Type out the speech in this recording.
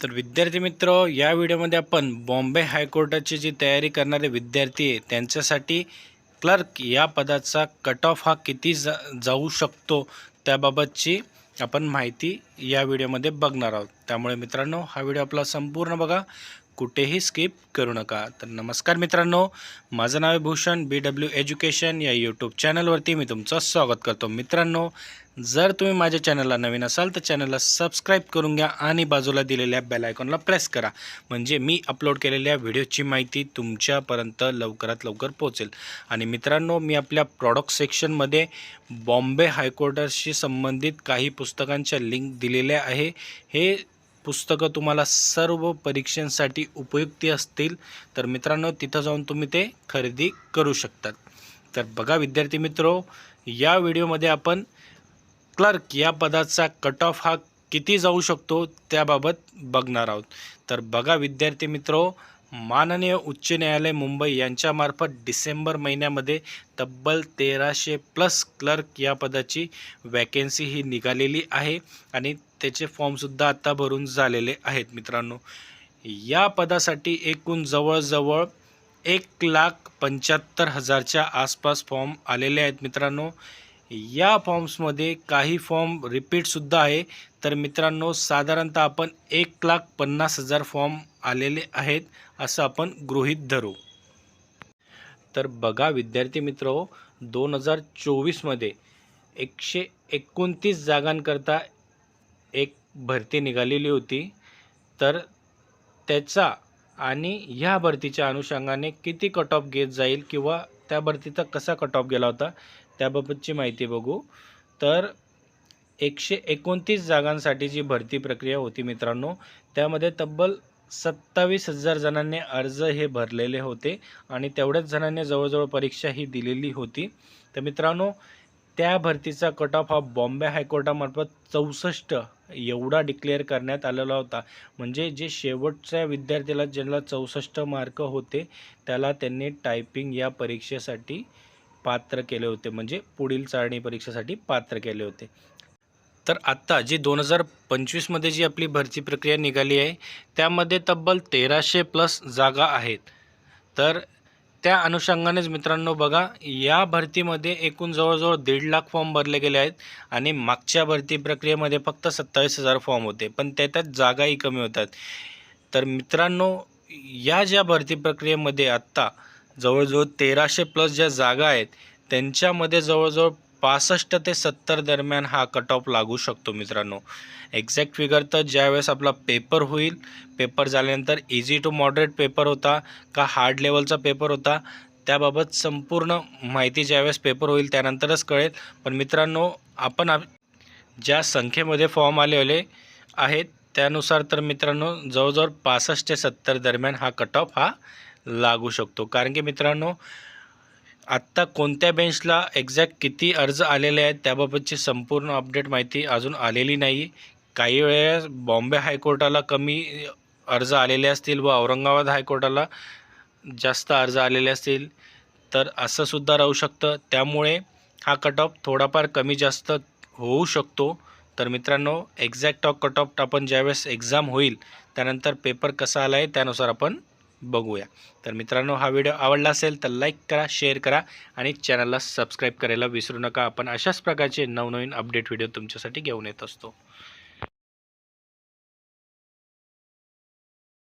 तर विद्यार्थी मित्र या व्हिडिओमध्ये आपण बॉम्बे हायकोर्टाची जी तयारी करणारे विद्यार्थी आहे त्यांच्यासाठी क्लर्क या पदाचा कट ऑफ हा किती जा जाऊ शकतो त्याबाबतची आपण माहिती या व्हिडिओमध्ये बघणार आहोत. त्यामुळे मित्रांनो हा व्हिडिओ आपला संपूर्ण बघा. कुठेही स्किप करू नका. तर नमस्कार मित्रांनो माझं नाव आहे भूषण बी डब्ल्यू एज्युकेशन या यूट्यूब चॅनलवरती मी तुमचं स्वागत करतो. मित्रांनो जर तुम्ही माझ्या चॅनलला नवीन असाल तर चॅनलला सबस्क्राईब करून घ्या आणि बाजूला दिलेल्या बेल आयकॉनला प्रेस करा. म्हणजे मी अपलोड केलेल्या व्हिडिओची माहिती तुमच्यापर्यंत लवकरात लवकर पोहोचेल. आणि मित्रांनो मी आपल्या प्रॉडक्ट सेक्शनमध्ये बॉम्बे हायकोर्टाशी संबंधित काही पुस्तकांच्या लिंक दिलेल्या आहे. हे पुस्तकं तुम्हाला सर्व परीक्षांसाठी उपयुक्ती असतील तर मित्रांनो तिथं जाऊन तुम्ही ते खरेदी करू शकतात. तर बघा विद्यार्थी मित्रो या व्हिडिओमध्ये आपण क्लर्क या पदाचा कट ऑफ हा किती जाऊ शकतो त्याबाबत बघणार आहोत. तर बघा विद्यार्थी मित्रो माननीय उच्च न्यायालय मुंबई यांच्यामार्फत डिसेंबर महिन्यामध्ये तब्बल तेराशे प्लस क्लर्क या पदाची वॅकेन्सी ही निघालेली आहे आणि त्याचे फॉर्मसुद्धा आत्ता भरून झालेले आहेत मित्रांनो. या पदासाठी एकूण जवळजवळ एक लाख पंच्याहत्तर हजारच्या आसपास फॉर्म आलेले आहेत मित्रांनो. या फॉर्म्समध्ये काही फॉर्म रिपीटसुद्धा आहे. तर मित्रांनो साधारणतः आपण एक लाख पन्नास हजार फॉर्म आलेले आहेत असं आपण गृहीत धरू. तर बघा विद्यार्थी मित्र दोन हजार चोवीसमध्ये एकशे एकोणतीस जागांकरता एक भरती निघालेली होती. तर त्याचा आणि ह्या भरतीच्या अनुषंगाने किती कट ऑफ घेत जाईल किंवा त्या भरतीचा कसा कट ऑफ गेला होता त्याबाबतची माहिती बघू. तर एकशे एकोणतीस जागांसाठी जी भरती प्रक्रिया होती मित्रांनो त्यामध्ये तब्बल सत्तावीस हजार जणांनी अर्ज हे भरलेले होते आणि तेवढ्याच जणांनी जवळजवळ परीक्षा ही दिलेली होती. तर मित्रांनो त्या भरतीचा कट ऑफ हा बॉम्बे हायकोर्टामार्फत चौसष्ट एवढा डिक्लेअर करण्यात आलेला होता. म्हणजे जे शेवटच्या विद्यार्थ्याला ज्यांना चौसष्ट मार्क होते त्याला त्यांनी टायपिंग या परीक्षेसाठी पात्र केले होते. म्हणजे पुढील चाळणी परीक्षेसाठी पात्र केले होते. तर आत्ता जी दोन हजार पंचवीसमध्ये जी आपली भरती प्रक्रिया निघाली आहे त्यामध्ये तब्बल तेराशे प्लस जागा आहेत. तर त्या अनुषंगानेच मित्रांनो बघा या भरतीमध्ये एकूण जवळजवळ दीड लाख फॉर्म भरले गेले आहेत आणि मागच्या भरती प्रक्रियेमध्ये फक्त सत्तावीस हजार फॉर्म होते पण त्याच्यात जागाही कमी होतात. तर मित्रांनो या ज्या भरती प्रक्रियेमध्ये आत्ता जवळजवळ तेराशे प्लस ज्या जागा आहेत त्यांच्यामध्ये जवळजवळ पासष्ट ते सत्तर दरम्यान हा कट ऑफ लागू शकतो मित्रांनो. एक्झॅक्ट फिगर तर ज्यावेळेस आपला पेपर होईल पेपर झाल्यानंतर इझी टू मॉडरेट पेपर होता का हार्ड लेवलचा पेपर होता त्याबाबत संपूर्ण माहिती ज्यावेळेस पेपर होईल त्यानंतरच कळेल. पण मित्रांनो आपण आप ज्या संख्येमध्ये फॉर्म आलेले आहेत त्यानुसार तर मित्रांनो जवळजवळ पासष्ट ते सत्तर दरम्यान हा कट ऑफ हा लागू शकतो. कारण की मित्रांनो आत्ता कोणत्या बेंचला एक्झॅक्ट किती अर्ज आलेले आहेत त्याबाबतची संपूर्ण अपडेट माहिती अजून आलेली नाही. काही वेळेस बॉम्बे हायकोर्टाला कमी अर्ज आलेले असतील व औरंगाबाद हायकोर्टाला जास्त अर्ज आलेले असतील तर असं सुद्धा राहू शकतं. त्यामुळे हा कट ऑफ थोडाफार कमी जास्त होऊ शकतो. तर मित्रांनो एक्झॅक्ट कट ऑफ आपण ज्यावेळेस एक्झाम होईल त्यानंतर पेपर कसा आला आहे त्यानुसार आपण बघूया. तर मित्रांनो हा व्हिडिओ आवडला असेल तर लाईक करा शेअर करा आणि चॅनलला सबस्क्राईब करायला विसरू नका. आपण अशाच प्रकारचे नवनवीन अपडेट व्हिडिओ तुमच्यासाठी घेऊन येत असतो.